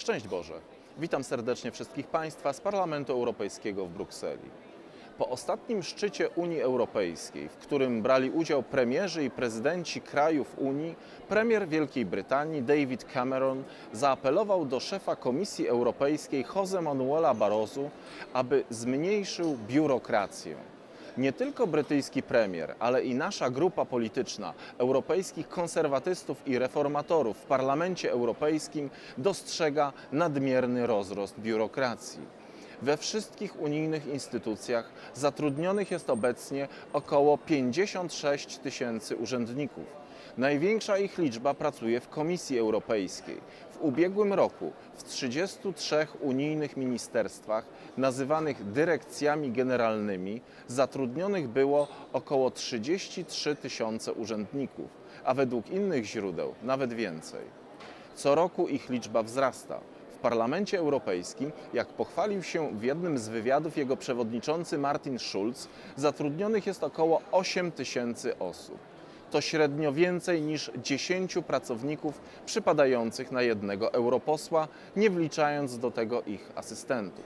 Szczęść Boże! Witam serdecznie wszystkich Państwa z Parlamentu Europejskiego w Brukseli. Po ostatnim szczycie Unii Europejskiej, w którym brali udział premierzy i prezydenci krajów Unii, premier Wielkiej Brytanii David Cameron zaapelował do szefa Komisji Europejskiej Jose Manuela Barroso, aby zmniejszył biurokrację. Nie tylko brytyjski premier, ale i nasza grupa polityczna europejskich konserwatystów i reformatorów w Parlamencie Europejskim dostrzega nadmierny rozrost biurokracji. We wszystkich unijnych instytucjach zatrudnionych jest obecnie około 56 tysięcy urzędników. Największa ich liczba pracuje w Komisji Europejskiej. W ubiegłym roku w 33 unijnych ministerstwach, nazywanych dyrekcjami generalnymi, zatrudnionych było około 33 tysiące urzędników, a według innych źródeł nawet więcej. Co roku ich liczba wzrasta. Parlamencie Europejskim, jak pochwalił się w jednym z wywiadów jego przewodniczący Martin Schulz, zatrudnionych jest około 8 tysięcy osób. To średnio więcej niż 10 pracowników przypadających na jednego europosła, nie wliczając do tego ich asystentów.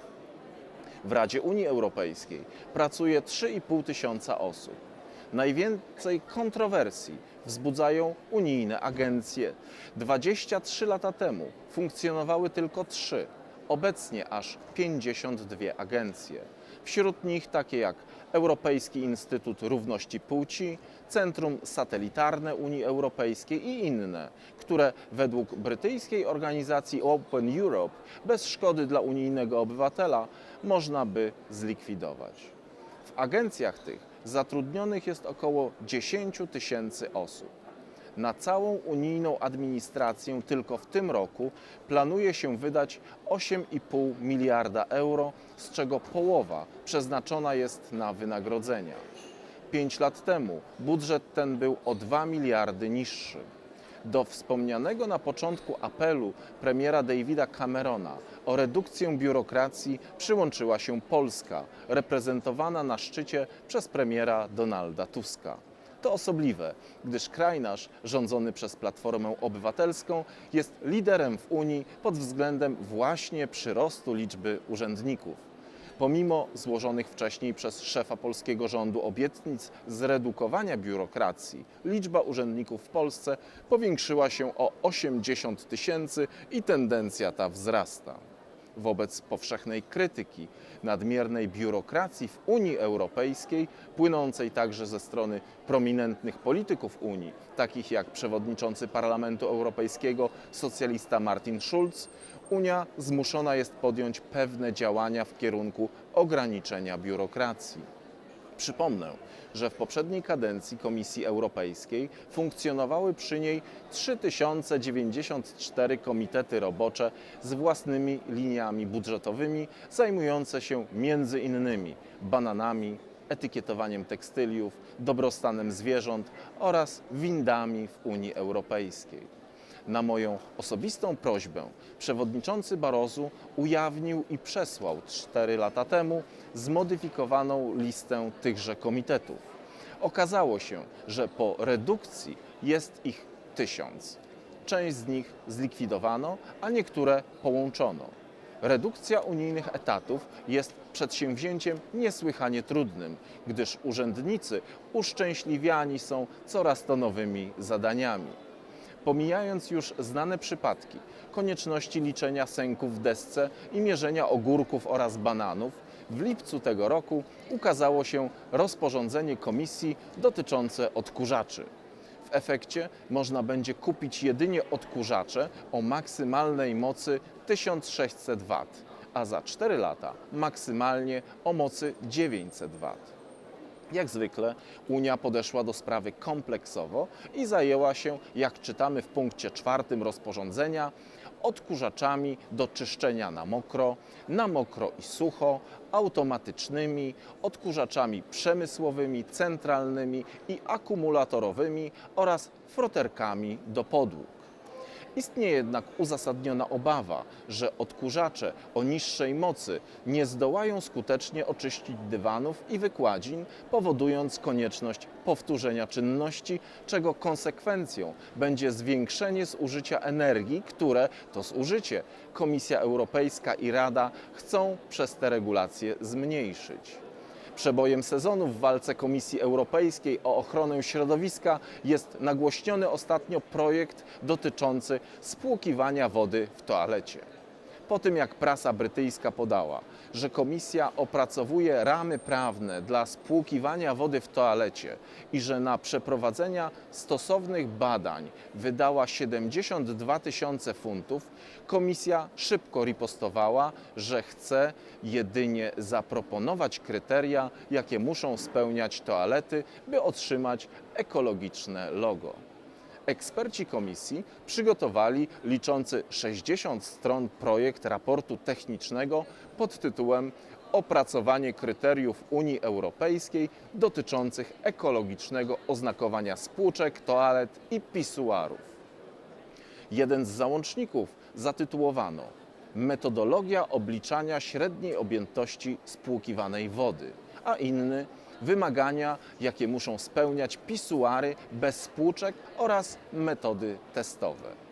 W Radzie Unii Europejskiej pracuje 3,5 tysiąca osób. Najwięcej kontrowersji wzbudzają unijne agencje. 23 lata temu funkcjonowały tylko trzy, obecnie aż 52 agencje. Wśród nich takie jak Europejski Instytut Równości Płci, Centrum Satelitarne Unii Europejskiej i inne, które według brytyjskiej organizacji Open Europe bez szkody dla unijnego obywatela można by zlikwidować. W agencjach tych zatrudnionych jest około 10 tysięcy osób. Na całą unijną administrację tylko w tym roku planuje się wydać 8,5 miliarda euro, z czego połowa przeznaczona jest na wynagrodzenia. Pięć lat temu budżet ten był o 2 miliardy niższy. Do wspomnianego na początku apelu premiera Davida Camerona o redukcję biurokracji przyłączyła się Polska, reprezentowana na szczycie przez premiera Donalda Tuska. To osobliwe, gdyż kraj nasz, rządzony przez Platformę Obywatelską, jest liderem w Unii pod względem właśnie przyrostu liczby urzędników. Pomimo złożonych wcześniej przez szefa polskiego rządu obietnic zredukowania biurokracji, liczba urzędników w Polsce powiększyła się o 80 tysięcy i tendencja ta wzrasta. Wobec powszechnej krytyki nadmiernej biurokracji w Unii Europejskiej, płynącej także ze strony prominentnych polityków Unii, takich jak przewodniczący Parlamentu Europejskiego socjalista Martin Schulz, Unia zmuszona jest podjąć pewne działania w kierunku ograniczenia biurokracji. Przypomnę, że w poprzedniej kadencji Komisji Europejskiej funkcjonowały przy niej 3094 komitety robocze z własnymi liniami budżetowymi, zajmujące się między innymi bananami, etykietowaniem tekstyliów, dobrostanem zwierząt oraz windami w Unii Europejskiej. Na moją osobistą prośbę przewodniczący Barroso ujawnił i przesłał 4 lata temu zmodyfikowaną listę tychże komitetów. Okazało się, że po redukcji jest ich tysiąc. Część z nich zlikwidowano, a niektóre połączono. Redukcja unijnych etatów jest przedsięwzięciem niesłychanie trudnym, gdyż urzędnicy uszczęśliwiani są coraz to nowymi zadaniami. Pomijając już znane przypadki konieczności liczenia sęków w desce i mierzenia ogórków oraz bananów, w lipcu tego roku ukazało się rozporządzenie komisji dotyczące odkurzaczy. W efekcie można będzie kupić jedynie odkurzacze o maksymalnej mocy 1600 W, a za 4 lata maksymalnie o mocy 900 W. Jak zwykle Unia podeszła do sprawy kompleksowo i zajęła się, jak czytamy w punkcie czwartym rozporządzenia, odkurzaczami do czyszczenia na mokro, na mokro i sucho, automatycznymi, odkurzaczami przemysłowymi, centralnymi i akumulatorowymi oraz froterkami do podłóg. Istnieje jednak uzasadniona obawa, że odkurzacze o niższej mocy nie zdołają skutecznie oczyścić dywanów i wykładzin, powodując konieczność powtórzenia czynności, czego konsekwencją będzie zwiększenie zużycia energii, które to zużycie Komisja Europejska i Rada chcą przez te regulacje zmniejszyć. Przebojem sezonu w walce Komisji Europejskiej o ochronę środowiska jest nagłośniony ostatnio projekt dotyczący spłukiwania wody w toalecie. Po tym jak prasa brytyjska podała, że komisja opracowuje ramy prawne dla spłukiwania wody w toalecie i że na przeprowadzenia stosownych badań wydała 72 tysiące funtów, komisja szybko ripostowała, że chce jedynie zaproponować kryteria, jakie muszą spełniać toalety, by otrzymać ekologiczne logo. Eksperci komisji przygotowali liczący 60 stron projekt raportu technicznego pod tytułem Opracowanie kryteriów Unii Europejskiej dotyczących ekologicznego oznakowania spłuczek, toalet i pisuarów. Jeden z załączników zatytułowano Metodologia obliczania średniej objętości spłukiwanej wody, a inny Wymagania, jakie muszą spełniać pisuary bez spłuczek oraz metody testowe.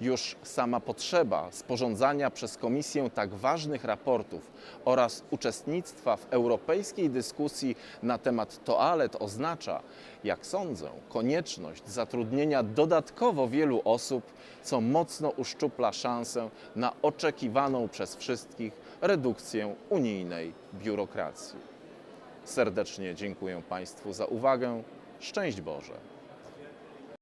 Już sama potrzeba sporządzania przez Komisję tak ważnych raportów oraz uczestnictwa w europejskiej dyskusji na temat toalet oznacza, jak sądzę, konieczność zatrudnienia dodatkowo wielu osób, co mocno uszczupla szansę na oczekiwaną przez wszystkich redukcję unijnej biurokracji. Serdecznie dziękuję Państwu za uwagę. Szczęść Boże!